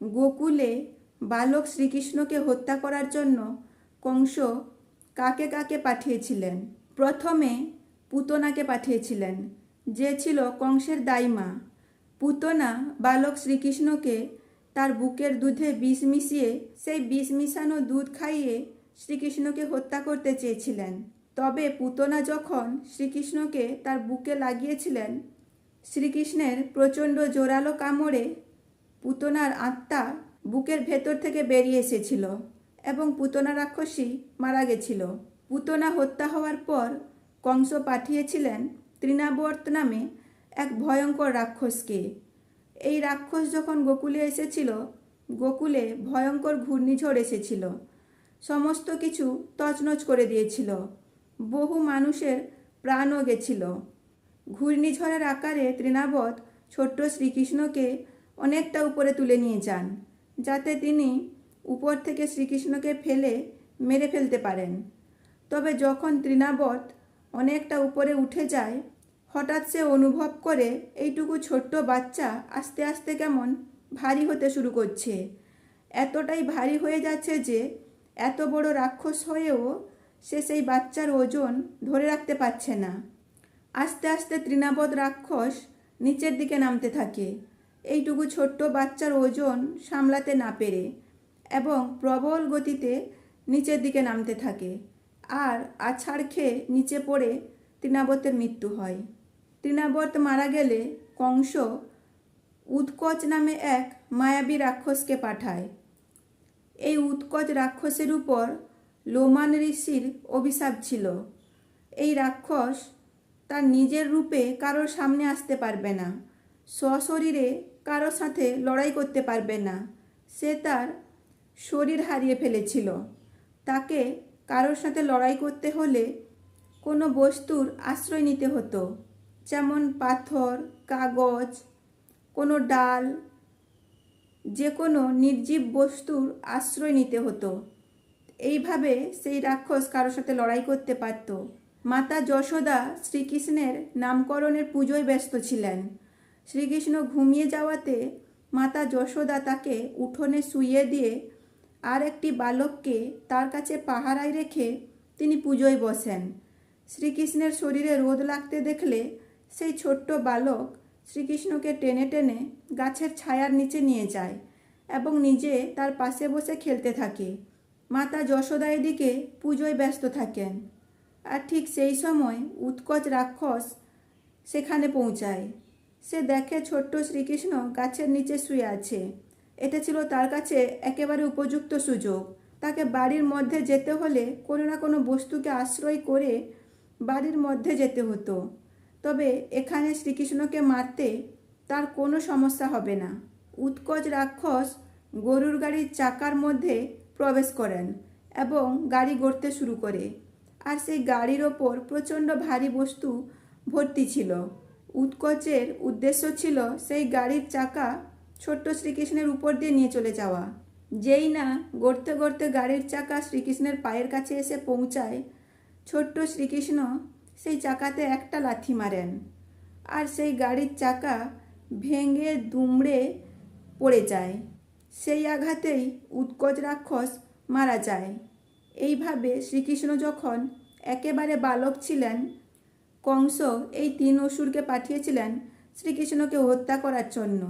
গোকুলে বালক শ্রীকৃষ্ণকে হত্যা করার জন্য কংস কাকে কাকে পাঠিয়েছিলেন? প্রথমে পুতনাকে পাঠিয়েছিলেন, যে ছিল কংসের দাইমা। পুতনা বালক শ্রীকৃষ্ণকে তার বুকের দুধে বিষ মিশিয়ে, সেই বিষ মিশানো দুধ খাইয়ে শ্রীকৃষ্ণকে হত্যা করতে চেয়েছিলেন। তবে পুতনা যখন শ্রীকৃষ্ণকে তার বুকে লাগিয়েছিলেন, শ্রীকৃষ্ণের প্রচণ্ড জোরালো কামড়ে পুতনার আত্মা বুকের ভেতর থেকে বেরিয়ে এসেছিল এবং পুতনা রাক্ষসী মারা গেছিল। পুতনা হত্যা হওয়ার পর কংস পাঠিয়েছিলেন তৃণাবর্ত নামে এক ভয়ঙ্কর রাক্ষসকে। এই রাক্ষস যখন গোকুলে এসেছিল, গোকুলে ভয়ঙ্কর ঘূর্ণিঝড় এসেছিল। সমস্ত কিছু তছনছ করে দিয়েছিল। বহু মানুষের প্রাণও গেছিল। ঘূর্ণিঝড়ের আকারে তৃণাবত ছোট্ট শ্রীকৃষ্ণকে অনেকটা উপরে তুলে নিয়ে যান, যাতে তিনি উপর থেকে শ্রীকৃষ্ণকে ফেলে মেরে ফেলতে পারেন। তবে যখন তৃণাবত অনেকটা উপরে উঠে যায়, হঠাৎ সে অনুভব করে এইটুকু ছোট্ট বাচ্চা আস্তে আস্তে কেমন ভারী হতে শুরু করছে। এতটাই ভারী হয়ে যাচ্ছে যে এত বড় রাক্ষস হয়েও সে সেই বাচ্চার ওজন ধরে রাখতে পারছে না। আস্তে আস্তে তৃণাবত রাক্ষস নিচের দিকে নামতে থাকে। এইটুকু ছোট্ট বাচ্চার ওজন সামলাতে না পেরে এবং প্রবল গতিতে নিচের দিকে নামতে থাকে। আর আছাড় খেয়ে নিচে পড়ে তৃণাবতের মৃত্যু হয়। তৃণাবত মারা গেলে কংস উৎকচ নামে এক মায়াবী রাক্ষসকে পাঠায়। এই উৎকচ রাক্ষসের উপর লোমান ঋষির অভিশাপ ছিল। এই রাক্ষস তার নিজের রূপে কারোর সামনে আসতে পারবে না। সশরীরে কারোর সাথে লড়াই করতে পারবে না। সে তার শরীর হারিয়ে ফেলেছিল। তাকে কারোর সাথে লড়াই করতে হলে কোনো বস্তুর আশ্রয় নিতে হতো, যেমন পাথর, কাগজ, কোনো ডাল যে কোনো নির্জীব বস্তুর আশ্রয় নিতে হতো। এইভাবে সেই রাক্ষস কারোর সাথে লড়াই করতে পারত। মাতা যশোদা শ্রীকৃষ্ণের নামকরণের পুজোয় ব্যস্ত ছিলেন। শ্রীকৃষ্ণ ঘুমিয়ে যাওয়াতে মাতা যশোদা তাকে উঠোনে শুইয়ে দিয়ে আর একটি বালককে তার কাছে পাহারায় রেখে তিনি পুজোয় বসেন। শ্রীকৃষ্ণের শরীরে রোদ লাগতে দেখলে সেই ছোট্ট বালক শ্রীকৃষ্ণকে টেনে টেনে গাছের ছায়ার নিচে নিয়ে যায় এবং নিজে তার পাশে বসে খেলতে থাকে। মাতা যশোদা এদিকে পুজোয় ব্যস্ত থাকেন আর ঠিক সেই সময় উৎকচ রাক্ষস সেখানে পৌঁছায়। সে দেখে ছোট্ট শ্রীকৃষ্ণ গাছের নিচে শুয়ে আছে। এটা ছিল তার কাছে একেবারে উপযুক্ত সুযোগ। তাকে বাড়ির মধ্যে যেতে হলে কোনো না কোনো বস্তুকে আশ্রয় করে বাড়ির মধ্যে যেতে হতো। তবে এখানে শ্রীকৃষ্ণকে মারতে তার কোনো সমস্যা হবে না। উৎকচ রাক্ষস গরুর গাড়ির চাকার মধ্যে প্রবেশ করেন এবং গাড়ি গড়তে শুরু করে। আর সেই গাড়ির ওপর প্রচণ্ড ভারী বস্তু ভর্তি ছিল। উৎকচের উদ্দেশ্য ছিল সেই গাড়ির চাকা ছোট্ট শ্রীকৃষ্ণের উপর দিয়ে নিয়ে চলে যাওয়া। যেই না গড়তে গড়তে গাড়ির চাকা শ্রীকৃষ্ণের পায়ের কাছে এসে পৌঁছায়, ছোট্ট শ্রীকৃষ্ণ সেই চাকাতে একটা লাথি মারেন আর সেই গাড়ির চাকা ভেঙে দুমড়ে পড়ে যায়। সেই আঘাতেই উৎকোচ রাক্ষস মারা যায়। এইভাবে শ্রীকৃষ্ণ যখন একেবারে বালক ছিলেন কংস এই তিন অসুরকে পাঠিয়েছিলেন শ্রীকৃষ্ণকে হত্যা করার জন্য।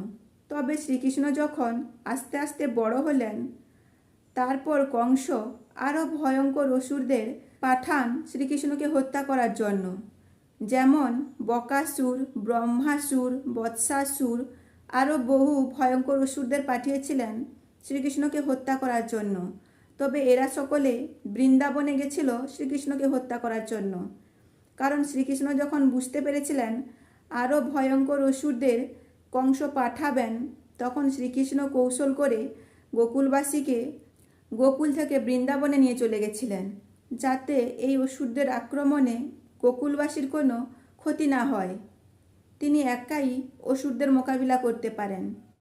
তবে শ্রীকৃষ্ণ যখন আস্তে আস্তে বড় হলেন, তারপর কংস আরও ভয়ঙ্কর অসুরদের পাঠান শ্রীকৃষ্ণকে হত্যা করার জন্য। যেমন বকাসুর, ব্রহ্মাসুর, বৎসাসুর আরও বহু ভয়ঙ্কর অসুরদের পাঠিয়েছিলেন শ্রীকৃষ্ণকে হত্যা করার জন্য। তবে এরা সকলে বৃন্দাবনে গেছিল শ্রীকৃষ্ণকে হত্যা করার জন্য। কারণ শ্রীকৃষ্ণ যখন বুঝতে পেরেছিলেন আরও ভয়ঙ্কর অসুরদের কংস পাঠাবেন, তখন শ্রীকৃষ্ণ কৌশল করে গোকুলবাসীকে গোকুল থেকে বৃন্দাবনে নিয়ে চলে গেছিলেন, যাতে এই অসুরদের আক্রমণে গোকুলবাসীর কোনো ক্ষতি না হয়। তিনি একাই অসুরদের মোকাবিলা করতে পারেন।